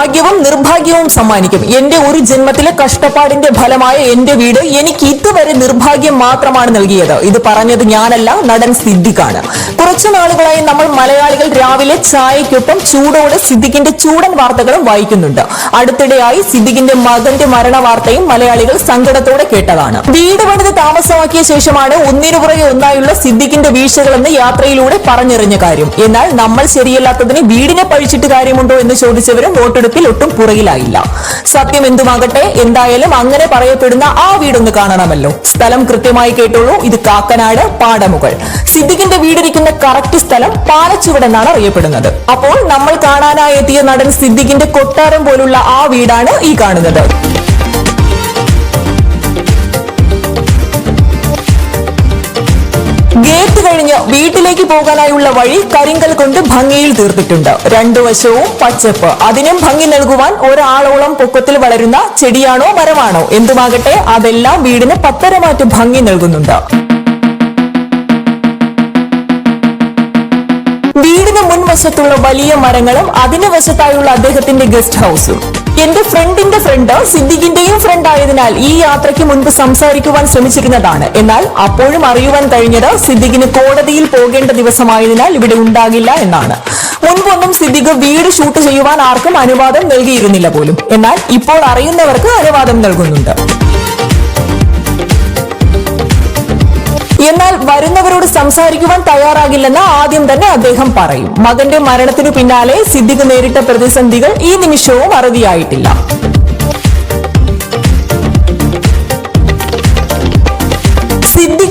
I ഭാഗ്യവും നിർഭാഗ്യവും സമ്മാനിക്കും. എന്റെ ഒരു ജന്മത്തിലെ കഷ്ടപ്പാടിന്റെ ഫലമായ എന്റെ വീട് എനിക്ക് ഇതുവരെ നിർഭാഗ്യം മാത്രമാണ് നൽകിയത്. ഇത് പറഞ്ഞത് ഞാനല്ല നടൻ സിദ്ദിഖാണ്. കുറച്ചു നാളുകളായി നമ്മൾ മലയാളികൾ രാവിലെ ചായക്കൊപ്പം ചൂടോടെ സിദ്ദിഖിന്റെ ചൂടൻ വാർത്തകളും വായിക്കുന്നുണ്ട്. അടുത്തിടെയായി സിദ്ദിഖിന്റെ മകന്റെ മരണ വാർത്തയും മലയാളികൾ സങ്കടത്തോടെ കേട്ടതാണ്. വീട് പണിത് താമസമാക്കിയ ശേഷമാണ് ഒന്നിനു പുറകെ ഒന്നായുള്ള സിദ്ദിഖിന്റെ വീഴ്ചകളെന്ന് യാത്രയിലൂടെ പറഞ്ഞെറിഞ്ഞ കാര്യം. എന്നാൽ നമ്മൾ ശരിയല്ലാത്തതിന് വീടിനെ പഴിച്ചിട്ട് കാര്യമുണ്ടോ എന്ന് ചോദിച്ചവരും വോട്ടെടുപ്പിൽ ഒട്ടും പുറകിലായില്ല. സത്യം എന്തുമാകട്ടെ എന്തായാലും അങ്ങനെ പറയപ്പെടുന്ന ആ വീടൊന്ന് കാണണമല്ലോ. സ്ഥലം കൃത്യമായി കേട്ടുള്ളൂ ഇത് കാക്കനാട് പാടമുകൾ. സിദ്ദിഖിന്റെ വീടിരിക്കുന്ന കറക്റ്റ് സ്ഥലം പാലച്ചുവട് എന്നാണ് അറിയപ്പെടുന്നത്. അപ്പോൾ നമ്മൾ കാണാനായി എത്തിയ നടൻ സിദ്ദിഖിന്റെ കൊട്ടാരം പോലുള്ള ആ വീടാണ് ഈ കാണുന്നത്. വീട്ടിലേക്ക് പോകാനായുള്ള വഴി കരിങ്കൽ കൊണ്ട് ഭംഗിയിൽ തീർത്തിട്ടുണ്ട്. രണ്ടു വശവും പച്ചപ്പ്. അതിനും ഭംഗി നൽകുവാൻ ഒരാളോളം പൊക്കത്തിൽ വളരുന്ന ചെടിയാണോ മരമാണോ എന്തുമാകട്ടെ അതെല്ലാം വീടിന് പത്തരമാറ്റ് ഭംഗി നൽകുന്നുണ്ട്. വീടിന് മുൻവശത്തുള്ള വലിയ മരങ്ങളും അതിന് വശത്തായുള്ള അദ്ദേഹത്തിന്റെ ഗസ്റ്റ് ഹൗസും. എന്റെ ഫ്രണ്ടിന്റെ ഫ്രണ്ട് സിദ്ദിഖിന്റെയും ഫ്രണ്ട് ആയതിനാൽ ഈ യാത്രയ്ക്ക് മുൻപ് സംസാരിക്കുവാൻ ശ്രമിച്ചിരുന്നതാണ്. എന്നാൽ അപ്പോഴും അറിയുവാൻ കഴിഞ്ഞത് സിദ്ദിഖിന് കോടതിയിൽ പോകേണ്ട ദിവസമായതിനാൽ ഇവിടെ ഉണ്ടാകില്ല എന്നാണ്. മുൻപൊന്നും സിദ്ദിഖ് വീട് ഷൂട്ട് ചെയ്യുവാൻ ആർക്കും അനുവാദം നൽകിയിരുന്നില്ല പോലും. എന്നാൽ ഇപ്പോൾ അറിയുന്നവർക്ക് അനുവാദം നൽകുന്നുണ്ട്. എന്നാൽ വരുന്നവരോട് സംസാരിക്കുവാൻ തയ്യാറാകില്ലെന്ന് ആദ്യം തന്നെ അദ്ദേഹം പറയും. മകന്റെ മരണത്തിനു പിന്നാലെ സിദ്ദിഖ് നേരിട്ട പ്രതിസന്ധികൾ ഈ നിമിഷവും അറുതിയായിട്ടില്ല.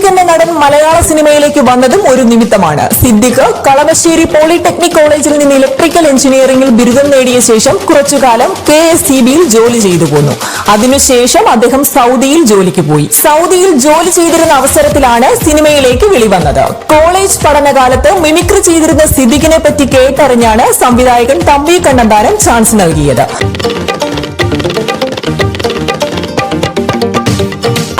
എന്ന നടൻ മലയാള സിനിമയിലേക്ക് വന്നതും ഒരു നിമിത്തമാണ്. സിദ്ദിഖ് കളമശ്ശേരി പോളിടെക്നിക് കോളേജിൽ നിന്ന് ഇലക്ട്രിക്കൽ എഞ്ചിനീയറിംഗിൽ ബിരുദം നേടിയ ശേഷം കുറച്ചുകാലം കെ എസ് സി ബിയിൽ ജോലി ചെയ്തു പോന്നു. അതിനുശേഷം അദ്ദേഹം സൗദിയിൽ ജോലിക്ക് പോയി. സൗദിയിൽ ജോലി ചെയ്തിരുന്ന അവസരത്തിലാണ് സിനിമയിലേക്ക് വിളിവന്നത്. കോളേജ് പഠനകാലത്ത് മിമിക്രി ചെയ്തിരുന്ന സിദ്ദിഖിനെ പറ്റി കേട്ടറിഞ്ഞാണ് സംവിധായകൻ തമ്പി കണ്ണന്താനം ചാൻസ് നൽകിയത്.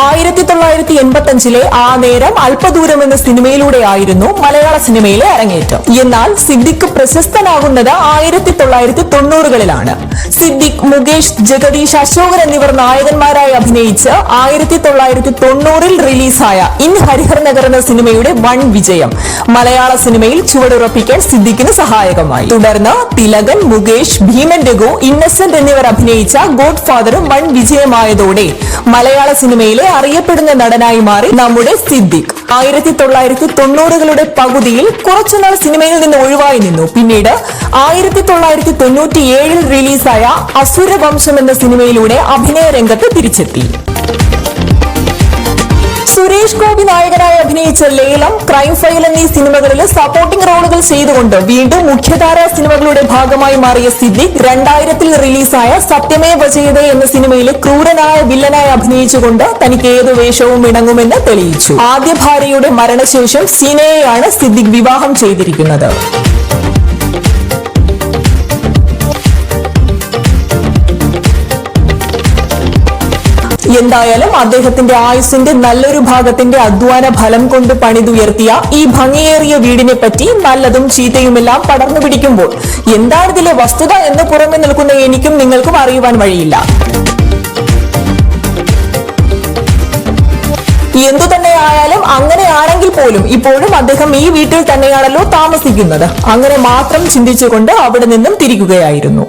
ആയിരത്തി തൊള്ളായിരത്തി എൺപത്തി അഞ്ചിലെ ആ നേരം അല്പദൂരം എന്ന സിനിമയിലൂടെയായിരുന്നു മലയാള സിനിമയിലെ അരങ്ങേറ്റം. എന്നാൽ സിദ്ദിഖ് പ്രശസ്തനാകുന്നത് ആയിരത്തി തൊള്ളായിരത്തി തൊണ്ണൂറുകളിലാണ് സിദ്ദിഖ് മുകേഷ് ജഗദീഷ് അശോകൻ എന്നിവർ നായകന്മാരായി അഭിനയിച്ച് ആയിരത്തി തൊള്ളായിരത്തി തൊണ്ണൂറിൽ റിലീസായ ഇൻ ഹരിഹർ നഗർ എന്ന സിനിമയുടെ വൺ വിജയം മലയാള സിനിമയിൽ ചുവടുറപ്പിക്കാൻ സിദ്ദിഖിന് സഹായകമായി. തുടർന്ന് തിലകൻ മുകേഷ് ഭീമൻ രഘു ഇന്നസെന്റ് എന്നിവർ അഭിനയിച്ച ഗോഡ് ഫാദറും വൺ വിജയമായതോടെ മലയാള സിനിമയിലെ അറിയപ്പെടുന്ന നടനായി മാറി നമ്മുടെ സിദ്ദിഖ്. ആയിരത്തി തൊള്ളായിരത്തി തൊണ്ണൂറുകളുടെ പകുതിയിൽ കുറച്ചുനാൾ സിനിമയിൽ നിന്ന് ഒഴിവായി നിന്നു. പിന്നീട് ആയിരത്തി തൊള്ളായിരത്തി തൊണ്ണൂറ്റി ഏഴിൽ റിലീസായ അസുരവംശം എന്ന സിനിമയിലൂടെ അഭിനയ രംഗത്ത് തിരിച്ചെത്തി. സുരേഷ് ഗോപി നായകനായി അഭിനയിച്ച ലേലം ക്രൈം ഫയൽ എന്നീ സിനിമകളിൽ സപ്പോർട്ടിംഗ് റോളുകൾ ചെയ്തുകൊണ്ട് വീണ്ടും മുഖ്യധാരാ സിനിമകളുടെ ഭാഗമായി മാറിയ സിദ്ദിഖ് രണ്ടായിരത്തിൽ റിലീസായ സത്യമേ വജയത എന്ന സിനിമയിൽ ക്രൂരനായ വില്ലനായി അഭിനയിച്ചുകൊണ്ട് തനിക്ക് ഏത് വേഷവും ഇണങ്ങുമെന്ന് തെളിയിച്ചു. ആദ്യ ഭാര്യയുടെ മരണശേഷം സിനയെയാണ് സിദ്ദിഖ് വിവാഹം ചെയ്തിരിക്കുന്നത്. എന്തായാലും അദ്ദേഹത്തിന്റെ ആയുസിന്റെ നല്ലൊരു ഭാഗത്തിന്റെ അധ്വാന ഫലം കൊണ്ട് പണിതുയർത്തിയ ഈ ഭംഗിയേറിയ വീടിനെ പറ്റി നല്ലതും ചീത്തയുമെല്ലാം പടർന്നു പിടിക്കുമ്പോൾ എന്താണ് ഇതിലെ വസ്തുത എന്ന് പുറമെ നിൽക്കുന്ന എനിക്കും നിങ്ങൾക്കും അറിയുവാൻ വഴിയില്ല. എന്തു തന്നെ ആയാലും അങ്ങനെയാണെങ്കിൽ പോലും ഇപ്പോഴും അദ്ദേഹം ഈ വീട്ടിൽ തന്നെയാണല്ലോ താമസിക്കുന്നത്. അങ്ങനെ മാത്രം ചിന്തിച്ചുകൊണ്ട് അവിടെ നിന്നും തിരിക്കുകയായിരുന്നു.